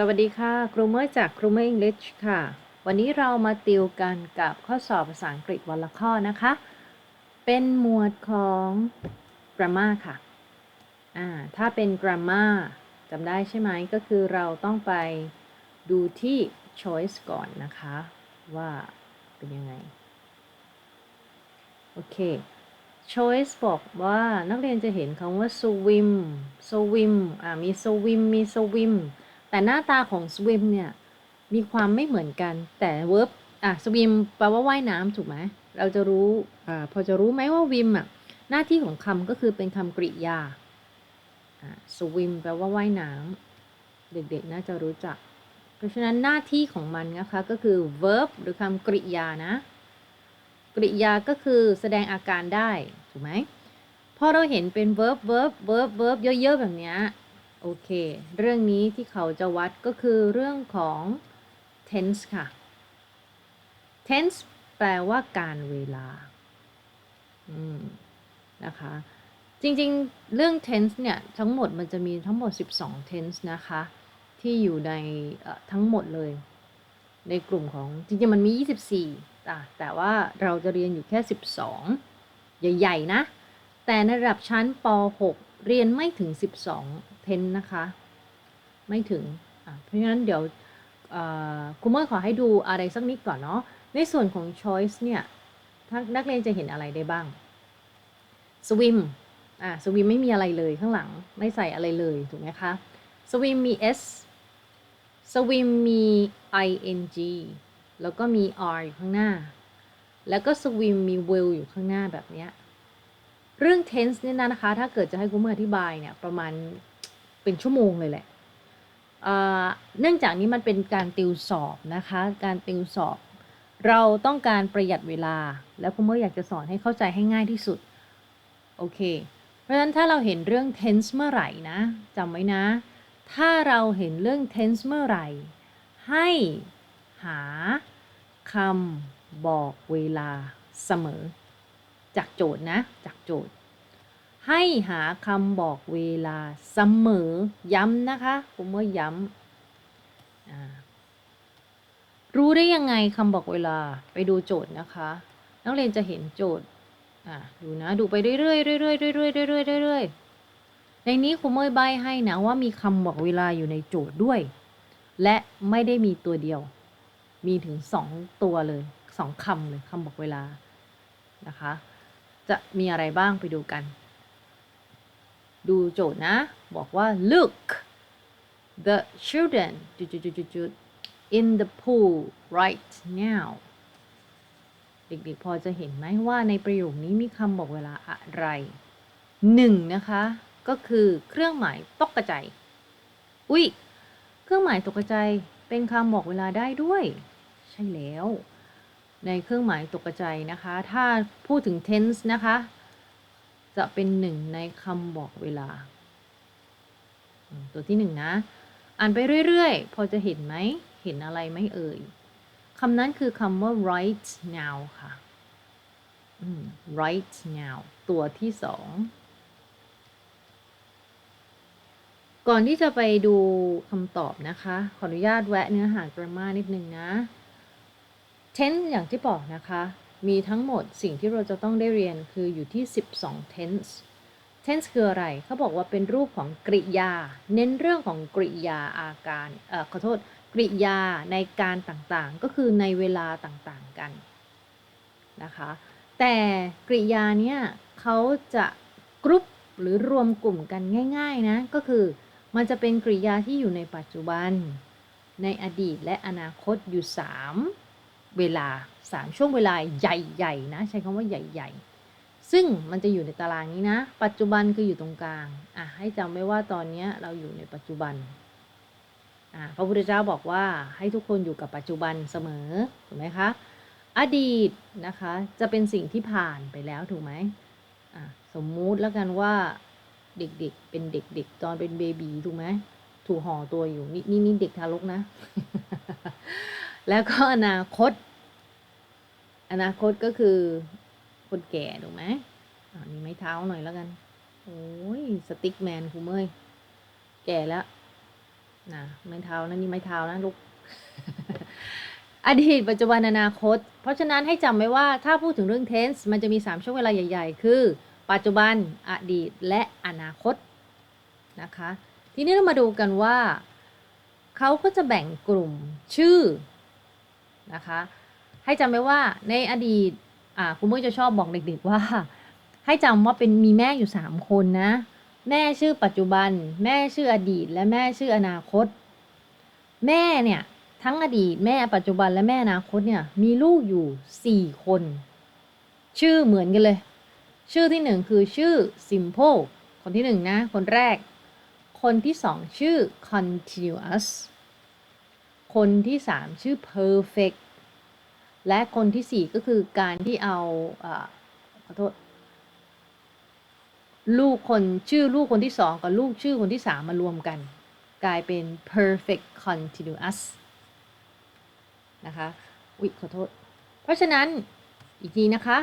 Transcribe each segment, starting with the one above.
สวัสดีค่ะ ครูเมย์จากครูเมย์อังกฤษค่ะ วันนี้เรามาติวกันกับข้อสอบภาษาอังกฤษวันละข้อนะคะ เป็นหมวดของ grammar ค่ะอ่าถ้าเป็น grammar จำได้ใช่ไหมก็คือเราต้องไปดูที่ choice ก่อนนะคะ ว่าเป็นยังไง โอเค choice บอกว่านักเรียนจะเห็นคำว่า swim swim อ่ามี swim มี swim แต่หน้าตาของ swim เนี่ยมีความไม่เหมือนกัน แต่ verb อะ swim แปลว่าว่ายน้ำถูกไหมเราจะรู้อ่าพอจะรู้ไหมว่า swim อะหน้าที่ของคำก็คือเป็นคำกริยาอ่า swim แปลว่าว่ายน้ำเด็กๆน่าจะรู้จัก เพราะฉะนั้นหน้าที่ของมันนะคะก็คือ verb หรือคำกริยานะ กริยาก็คือแสดงอาการได้ ถูกไหมพอเราเห็นเป็น verb verb verb verb เยอะๆแบบเนี้ย โอเค เรื่องนี้ที่เขาจะวัดก็คือเรื่องของ tense ค่ะ tense แปลว่าการเวลา อืม นะคะ จริงๆ เรื่อง tense เนี่ย ทั้งหมดมันจะมีทั้งหมด 12 tense นะคะ ที่อยู่ในทั้งหมดเลย ในกลุ่มของ จริงๆ มันมี 24อ่แต่ว่าเราจะเรียนอยู่แค่ 12 ใหญ่ ๆ นะ แต่ในระดับชั้นป .6 เรียนไม่ถึง 12 เทนนะคะ ไม่ถึง เพราะฉะนั้นเดี๋ยวคุณเมื่อขอให้ดูอะไรสักนิดก่อนเนาะ ในส่วนของ choice เนี่ยนักเรียนจะเห็นอะไรได้บ้าง swim อ่า swim ไม่มีอะไรเลยข้างหลัง ไม่ใส่อะไรเลย ถูกไหมคะ swim มี s swim มี ing แล้วก็มี r อยู่ข้างหน้า แล้วก็ swim มี will อยู่ข้างหน้าแบบเนี้ย เรื่อง tense เนี่ยนะคะ ถ้าเกิดจะให้คุณเมื่ออธิบายเนี่ยประมาณเป็นชั่วโมงเลยแหละเนื่องจากนี้มันเป็นการติวสอบนะคะ การติวสอบ เราต้องการประหยัดเวลา แล้วคุณเมื่ออยากจะสอนให้เข้าใจให้ง่ายที่สุด โอเค เพราะฉะนั้นถ้าเราเห็นเรื่อง tense เมื่อไหร่นะจำไว้นะ ถ้าเราเห็นเรื่อง tense เมื่อไหร่ ให้หาคำบอกเวลาเสมอ จากโจทย์นะ จากโจทย์ ให้หาคำบอกเวลาเสมอย้ำนะคะผมว่าย้ำรู้ได้ยังไงคำบอกเวลาไปดูโจทย์นะคะ นักเรียนจะเห็นโจทย์ดูนะดูไปเรื่อยๆเรื่อยๆเรื่อยๆเรื่อยๆเรื่อยๆในนี้ครูเมยใบให้นะว่ามีคำบอกเวลาอยู่ในโจทย์ด้วย และไม่ได้มีตัวเดียว มีถึงสองตัวเลยสองคำเลยคำบอกเวลานะคะ จะมีอะไรบ้างไปดูกัน ดูโจทย์นะ บอกว่า look the children in the pool right now เด็กๆพอจะเห็นไหมว่าในประโยคนี้มีคำบอกเวลาอะไรหนึ่งนะคะ ก็คือเครื่องหมายตกกระจายอุ้ยเครื่องหมายตกกระจายเป็นคำบอกเวลาได้ด้วย ใช่แล้ว ในเครื่องหมายตกกระจนะคะ ถ้าพูดถึง tense นะคะ จะเป็นหนึ่งในคำบอกเวลา ตัวที่หนึ่งนะ อ่านไปเรื่อย ๆ พอจะเห็นไหม เห็นอะไรไหมเอ่ยคำนั้นคือคำว่า right now ค่ะ right now ตัวที่สองก่อนที่จะไปดูคำตอบนะคะ ขออนุญาตแวะเนื้อหา grammar นิดนึงนะ tense อย่างที่บอกนะคะ มีทั้งหมดสิ่งที่เราจะต้องได้เรียนคืออยู่ที่ 12 tense tense คืออะไร เขาบอกว่าเป็นรูปของกริยา เน้นเรื่องของกริยาอาการ เอ่อ ขอโทษ กริยาในการต่างๆ ก็คือในเวลาต่างๆกันนะคะ แต่กริยาเนี่ยเขาจะกรุ๊ปหรือรวมกลุ่มกันง่าย ๆนะ ก็คือมันจะเป็นกริยาที่อยู่ในปัจจุบัน ในอดีตและอนาคตอยู่ 3 เวลา 3 ช่วงเวลาใหญ่ๆนะ ใช้คำว่าใหญ่ ๆ ซึ่งมันจะอยู่ในตารางนี้นะ ปัจจุบันคืออยู่ตรงกลางอะให้จำไว้ว่าตอนนี้เราอยู่ในปัจจุบันอะพระพุทธเจ้าบอกว่าให้ทุกคนอยู่กับปัจจุบันเสมอถูกไหมคะอดีตนะคะจะเป็นสิ่งที่ผ่านไปแล้วถูกไหมอะสมมุติแล้วกันว่าเด็กๆ เป็นเด็กๆ ตอนเป็นเบบีถูกไหมถูกห่อตัวอยู่นี่นี่นี่เด็กทารกนะ แล้วก็อนาคต อนาคตก็คือ คนแก่ถูกไหมอันนี้ไม้เท้าหน่อยแล้วกัน โอ้ยสติ๊กแมนคูเมยแก่แล้วนะไม้เท้านะนี่ไม้เท้านะลูกอดีตปัจจุบันอนาคต เพราะฉะนั้นให้จำไว้ว่าถ้าพูดถึงเรื่อง tense มันจะมี 3 ช่วงเวลาใหญ่ ๆ คือ ปัจจุบันอดีตและอนาคตนะคะ ทีนี้เรามาดูกันว่า เขาก็จะแบ่งกลุ่มชื่อ นะคะ ให้จำไว้ว่าในอดีตคุณเมื่อจะชอบบอกเด็กๆว่า ให้จำว่าเป็นมีแม่อยู่ 3 คนนะ แม่ชื่อปัจจุบัน แม่ชื่ออดีต และแม่ชื่ออนาคต แม่เนี่ยทั้งอดีตแม่ปัจจุบันและแม่อนาคตเนี่ยมีลูกอยู่ 4 คน ชื่อเหมือนกันเลย ชื่อที่หนึ่งคือชื่อ simple คนที่หนึ่งนะ คนแรก คนที่สองชื่อ continuous คนที่สามชื่อ perfect และคนที่สี่ก็คือการที่เอาอขอโทษลูกคนชื่อลูกคนที่สองกับลูกชื่อคนที่สามมารวมกัน กลายเป็น perfect continuous นะคะอุ๊ยขอโทษ เพราะฉะนั้นอีกทีนะคะ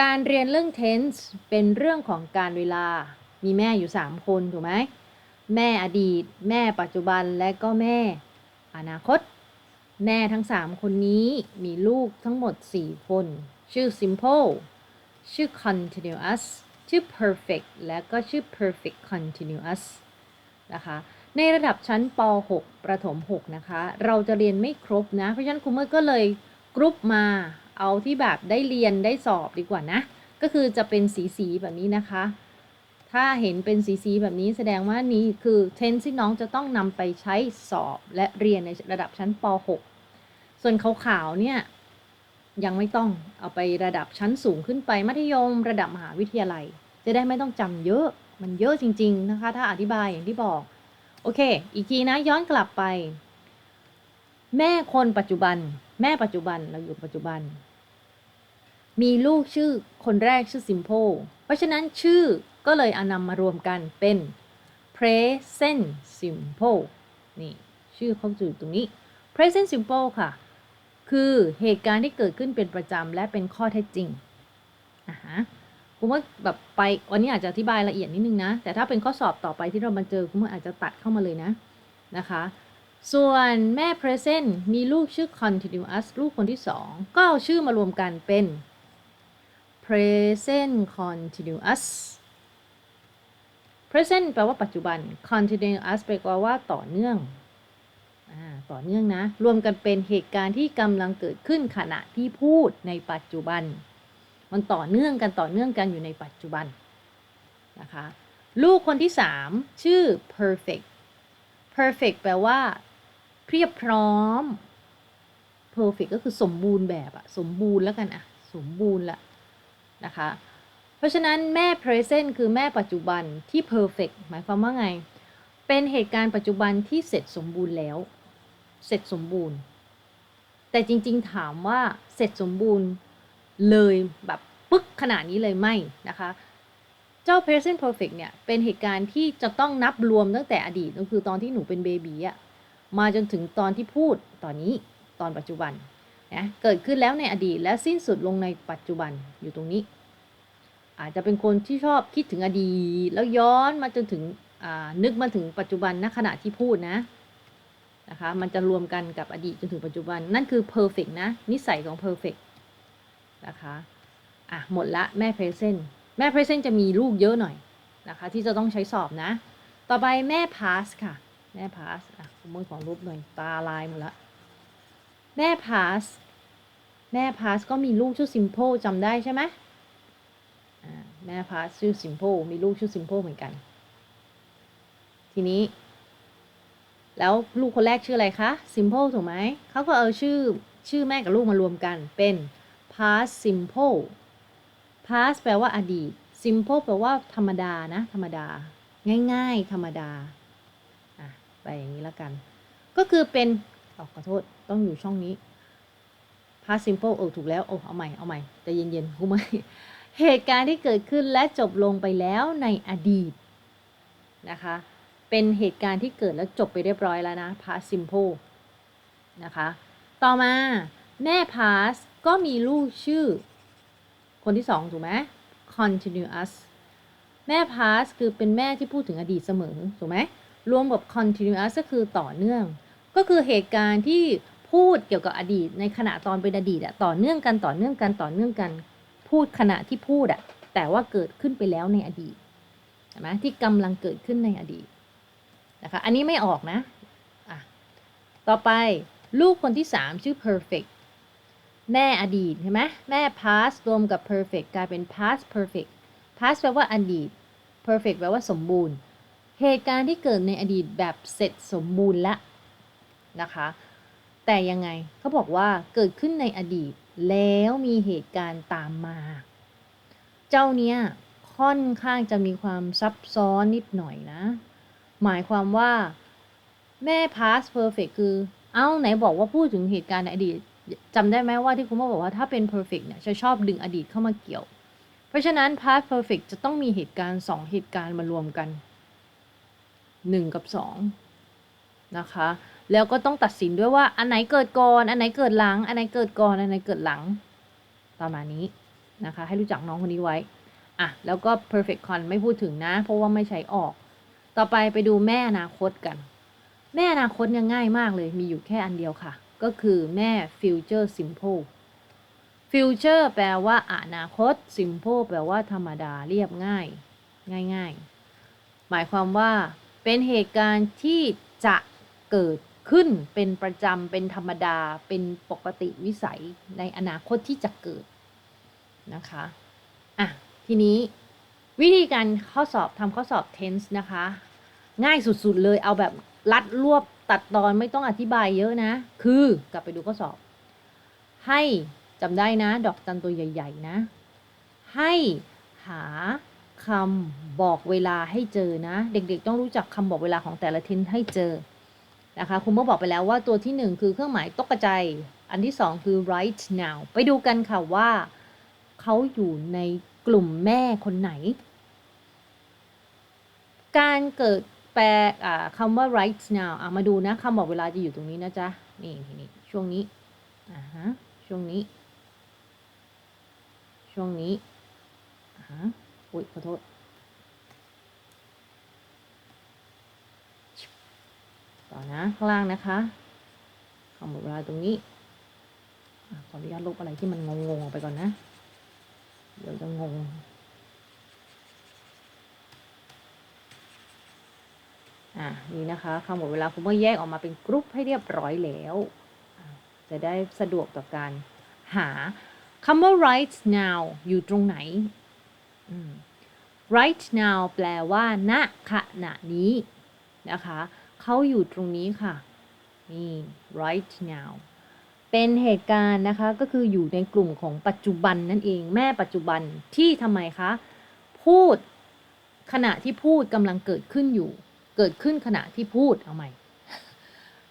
การเรียนเรื่อง tense เป็นเรื่องของการเวลา มีแม่อยู่ 3 คน ถูกไหม แม่อดีต แม่ปัจจุบันและก็แม่ อนาคตแม่ทั้ง 3 คนนี้มีลูกทั้งหมด 4 คน ชื่อ simple ชื่อ continuous ชื่อ perfect และก็ชื่อ perfect continuous นะคะในระดับชั้นป .6 ประถม 6 นะคะ เราจะเรียนไม่ครบนะ เพราะฉะนั้นครูเมื่อก็เลยกรุ๊ปมาเอาที่แบบได้เรียนได้สอบดีกว่านะ ก็คือจะเป็นสีสีๆแบบนี้นะคะ ถ้าเห็นเป็นสีสี ๆ แบบนี้แสดงว่านี้คือเทนที่น้องจะต้องนำไปใช้สอบและเรียนในระดับชั้นป .6 ส่วนขาวๆเนี่ย ยังไม่ต้องเอาไประดับชั้นสูงขึ้นไปมัธยมระดับมหาวิทยาลัย จะได้ไม่ต้องจำเยอะมันเยอะจริง ๆ นะคะ ถ้าอธิบายอย่างที่บอก โอเค อีกทีนะย้อนกลับไป แม่คนปัจจุบัน แม่ปัจจุบันเราอยู่ปัจจุบัน มีลูกชื่อคนแรกชื่อ simple เพราะฉะนั้นชื่อก็เลยเอานำมารวมกันเป็น present simple นี่ชื่อเขาอยู่ตรงนี้ present simple ค่ะ คือเหตุการณ์ที่เกิดขึ้นเป็นประจำและเป็นข้อเท็จจริงอะฮะคุณว่าแบบไปวันนี้อาจจะอธิบายละเอียดนิดนึงนะ แต่ถ้าเป็นข้อสอบต่อไปที่เรามาเจอคุณว่าอาจจะตัดเข้ามาเลยนะนะคะ ส่วนแม่ present มีลูกชื่อ continuous ลูกคนที่สองก็เอาชื่อมารวมกันเป็น present continuous present แปลว่าปัจจุบัน continuous แปลว่าต่อเนื่องอต่อเนื่องนะ รวมกันเป็นเหตุการณ์ที่กำลังเกิดขึ้นขณะที่พูดในปัจจุบัน มันต่อเนื่องกันต่อเนื่องกันอยู่ในปัจจุบันนะคะลูกคนที่สามชื่อ perfect perfect แปลว่าเพียบพร้อม perfect ก็คือสมบูรณ์แบบอะสมบูรณ์แล้วกันอะสมบูรณ์ละ นะคะ เพราะฉะนั้นแม่ present คือแม่ปัจจุบันที่ perfect หมายความว่าไง เป็นเหตุการณ์ปัจจุบันที่เสร็จสมบูรณ์แล้ว เสร็จสมบูรณ์ แต่จริงๆถามว่าเสร็จสมบูรณ์เลยแบบปึ๊กขนาดนี้เลยไม่นะคะ เจ้า present perfect เนี่ย เป็นเหตุการณ์ที่จะต้องนับรวมตั้งแต่อดีตก็คือตอนที่หนูเป็นเบบีอะมาจนถึงตอนที่พูดตอนนี้ตอนปัจจุบัน นะเกิดขึ้นแล้วในอดีตและสิ้นสุดลงในปัจจุบันอยู่ตรงนี้ อาจจะเป็นคนที่ชอบคิดถึงอดีต แล้วย้อนมาจนถึงนึกมาถึงปัจจุบันณขณะที่พูดนะนะคะมันจะรวมกันกับอดีตจนถึงปัจจุบันนั่นคือ perfect นะ นิสัยของ perfect นะคะอะหมดละแม่ present แม่ present จะมีลูกเยอะหน่อยนะคะ ที่จะต้องใช้สอบนะ ต่อไปแม่ past ค่ะ แม่ past อะมมือของรูปหน่อย ตาลายหมดละ แม่ past แม่ past ก็มีลูกชื่อ simple จำได้ใช่ไหมแม่ past ชื่อ simple มีลูกชื่อ simple เหมือนกัน ทีนี้ แล้วลูกคนแรกชื่ออะไรคะ simple ถูกไหมเขาก็เอาชื่อชื่อแม่กับลูกมารวมกันเป็น past simple past แปลว่าอดีต simple แปลว่าธรรมดานะ ธรรมดา ง่าย ๆ ธรรมดา อะ ไปอย่างนี้แล้วกัน ก็คือเป็น อขอโทษ ต้องอยู่ช่องนี้ past simple เออถูกแล้วโอ้เอาใหม่ เอาใหม่ใจเย็นๆกูไม่ เหตุการณ์ที่เกิดขึ้นและจบลงไปแล้วในอดีตนะคะ เป็นเหตุการณ์ที่เกิดแล้วจบไปเรียบร้อยแล้วนะ past simple นะคะ ต่อมาแม่ past ก็มีลูกชื่อ คนที่สองถูกไหม continuous แม่ past คือเป็นแม่ที่พูดถึงอดีตเสมอ ถูกไหม รวมกับ continuous ก็คือต่อเนื่อง ก็คือเหตุการณ์ที่พูดเกี่ยวกับอดีต ในขณะตอนเป็นอดีตอะต่อเนื่องกันต่อเนื่องกันต่อเนื่องกัน พูดขณะที่พูดอะแต่ว่าเกิดขึ้นไปแล้วในอดีตเห็นไหมที่กำลังเกิดขึ้นในอดีตนะคะอันนี้ไม่ออกนะอะต่อไปลูกคนที่สามชื่อ perfect แม่อดีตใช่ไหมแม่ past รวมกับ perfect กลายเป็น past perfect past แปลว่าอดีต perfect แปลว่าสมบูรณ์ เหตุการณ์ที่เกิดในอดีตแบบเสร็จสมบูรณ์แล้ว นะคะ แต่ยังไงเขาบอกว่าเกิดขึ้นในอดีตแล้วมีเหตุการณ์ตามมา เจ้าเนี้ยค่อนข้างจะมีความซับซ้อนนิดหน่อยนะ หมายความว่าแม่ past perfect คือ เอ้าไหนบอกว่าพูดถึงเหตุการณ์ในอดีตจำได้ไหมว่าที่คุณพ่อบอกว่าถ้าเป็น perfect เนี่ยจะชอบดึงอดีตเข้ามาเกี่ยว เพราะฉะนั้น past perfect จะต้องมีเหตุการณ์ 2 เหตุการณ์มารวมกัน 1 กับ 2 นะคะ แล้วก็ต้องตัดสินด้วยว่าอันไหนเกิดก่อน อันไหนเกิดหลัง อันไหนเกิดก่อน อันไหนเกิดหลัง ประมาณนี้นะคะ ให้รู้จักน้องคนนี้ไว้ อะ แล้วก็ perfect con ไม่พูดถึงนะ เพราะว่าไม่ใช้ออก ต่อไปไปดูแม่อนาคตกัน แม่อนาคตเนี่ยง่ายมากเลย มีอยู่แค่อันเดียวค่ะ ก็คือแม่ future simple future แปลว่าอนาคต simple แปลว่าธรรมดาเรียบง่าย ง่าย ๆ หมายความว่าเป็นเหตุการณ์ที่จะเกิด ขึ้นเป็นประจำเป็นธรรมดาเป็นปกติวิสัยในอนาคตที่จะเกิดนะคะอะทีนี้วิธีการข้อสอบทำข้อสอบ tense นะคะ ง่ายสุดๆเลยเอาแบบรัดรวบตัดตอนไม่ต้องอธิบายเยอะนะ คือกลับไปดูข้อสอบ ให้จำได้นะ ดอกจันตัวใหญ่ ๆ นะ ให้หาคำบอกเวลาให้เจอนะ เด็กๆ ต้องรู้จักคำบอกเวลาของแต่ละทินให้เจอ นะคะคุณพ่อบอกไปแล้วว่าตัวที่หนึ่งคือเครื่องหมายตกกระจายอันที่สองคือ right now ไปดูกันค่ะว่าเขาอยู่ในกลุ่มแม่คนไหน การเกิดแปลคำว่า right now มาดูนะคำบอกเวลาจะอยู่ตรงนี้นะจ๊ะ นี่นี่ช่วงนี้อ่าฮะช่วงนี้ ช่วงนี้อ่าฮะอุ้ยขอโทษ ต่อนะข้างล่างนะคะคำบอกเวลาตรงนี้ขออนุญาตลบอะไรที่มันงงๆออกไปก่อนนะ เดี๋ยวจะงงอะนี่นะคะคำหมดเวลาคุณก็แยกออกมาเป็นกรุ๊ปให้เรียบร้อยแล้ว จะได้สะดวกต่อการหาคำว่า right now อยู่ตรงไหน right now แปลว่าณขณะนี้นะคะ เขาอยู่ตรงนี้ค่ะ นี่ right now เป็นเหตุการณ์นะคะ ก็คืออยู่ในกลุ่มของปัจจุบันนั่นเอง แม่ปัจจุบันที่ทำไมคะ พูดขณะที่พูดกำลังเกิดขึ้นอยู่ เกิดขึ้นขณะที่พูดเอาใหม่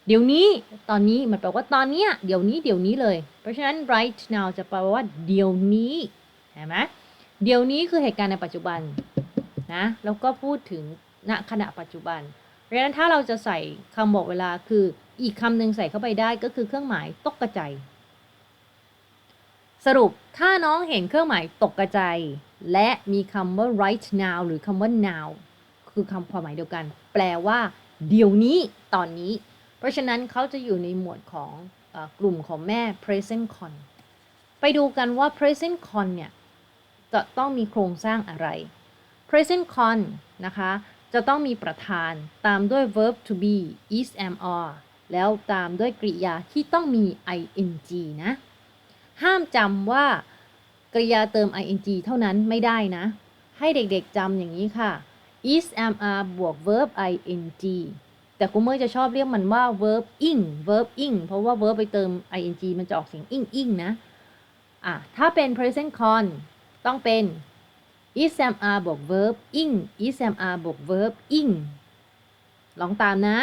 เดี๋ยวนี้ตอนนี้มันแปลว่าตอนเนี้ยเดี๋ยวนี้เดี๋ยวนี้เลย เพราะฉะนั้น right now จะแปลว่าเดี๋ยวนี้เห็นไหมเดี๋ยวนี้คือเหตุการณ์ในปัจจุบันนะแล้วก็พูดถึงณขณะปัจจุบัน เพราะฉะนั้นถ้าเราจะใส่คำบอกเวลาคืออีกคำหนึ่งใส่เข้าไปได้ก็คือเครื่องหมายตกกระจายสรุปถ้าน้องเห็นเครื่องหมายตกกระจายและมีคำว่า right now หรือคำว่า now คือคำความหมายเดียวกัน แปลว่าเดี๋ยวนี้ตอนนี้ เพราะฉะนั้นเขาจะอยู่ในหมวดของอกลุ่มของแม่ present con ไปดูกันว่า present con เนี่ยจะต้องมีโครงสร้างอะไร present con นะคะ จะต้องมีประธานตามด้วย verb to be is am are แล้วตามด้วยกริยาที่ต้องมี ing นะ ห้ามจำว่ากริยาเติม ing เท่านั้นไม่ได้นะ ให้เด็กๆจำอย่างนี้ค่ะ is am are บวก verb ing แต่กูเมื่อจะชอบเรียกมันว่า verb ing verb ing เพราะว่า verb ไปเติม ing มันจะออกเสียง ing ing นะ อะ ถ้าเป็น present con ต้องเป็น is am are บวก verb ing is am are บวก verb ing ลองตามนะ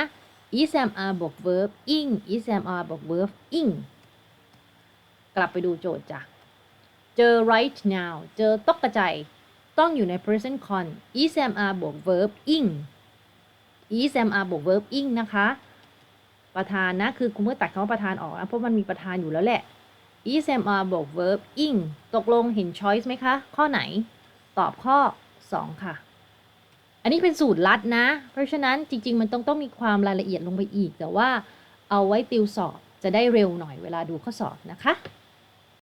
is am are บวก verb ing is am are บวก verb ing กลับไปดูโจทย์จ้ะ เจอ right now เจอตกกระจายต้องอยู่ใน present con is am are บวก verb ing is am are บวก verb ing นะคะ ประธานนะ คือคุณเมื่อตัดคำว่าประธานออกนะ เพราะมันมีประธานอยู่แล้วแหละ is am are บวก verb ing ตกลงเห็น choice ไหมคะ ข้อไหน ตอบข้อ 2 ค่ะ อันนี้เป็นสูตรลัดนะ เพราะฉะนั้นจริง ๆ มันต้องต้องมีความรายละเอียดลงไปอีก แต่ว่าเอาไว้ติวสอบจะได้เร็วหน่อยเวลาดูข้อสอบนะคะ